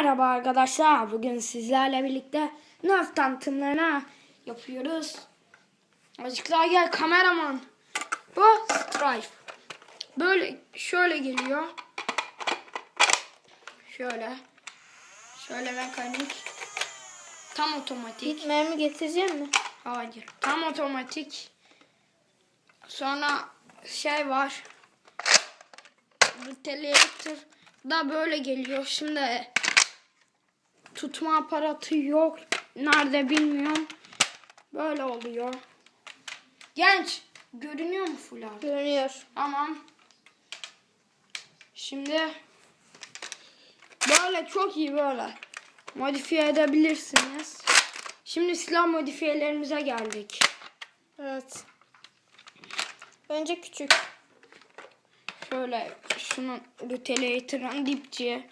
Merhaba arkadaşlar. Bugün sizlerle birlikte Nerf tanıtımlarını yapıyoruz. Azıcık daha gel kameraman. Bu Strife. Böyle şöyle geliyor. Şöyle. Şöyle mekanik. Tam otomatik. Git mermi getireceğim mi? Hayır. Tam otomatik. Sonra şey var. Ventilator da böyle geliyor. Şimdi tutma aparatı yok. Nerede bilmiyorum. Böyle oluyor. Genç. Görünüyor mu fular? Görünüyor. Tamam. Şimdi böyle çok iyi böyle modifiye edebilirsiniz. Şimdi silah modifiyelerimize geldik. Evet. Önce küçük. Şöyle şunun Retaliator'ın dipçi.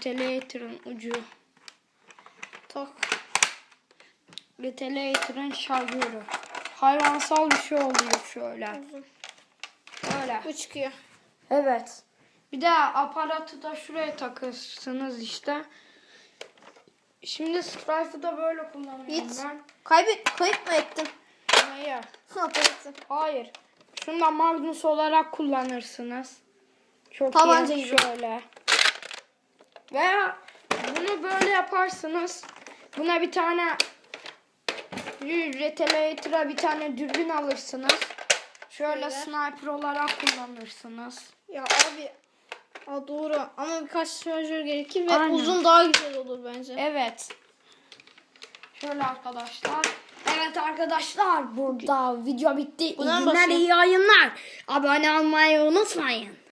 Retaliator'ın ucu. Tak. Retaliator'ın şarjörü. Hayvansal bir şey oluyor şöyle. Böyle. Bu çıkıyor. Evet. Bir de aparatı da şuraya takırsınız işte. Şimdi Strife'ı da böyle kullanıyorum Git. ben. Kaybet, kayıp mı ettin? Hayır. Aparatı. Hayır. Şunu da Magnus olarak kullanırsınız. Çok Tabanca iyi. gibi. Şöyle. Veya bunu böyle yaparsınız. Buna bir tane Retaliator'a bir tane dürbün alırsınız. Şöyle Şöyle. sniper olarak kullanırsınız. Ya abi. Aa, doğru. Ama birkaç şarjör gerekir ve Aynen. uzun daha güzel olur bence. Evet. Şöyle arkadaşlar. Evet arkadaşlar burada video bitti. Buna İyi günler, iyi yayınlar. Abone olmayı unutmayın.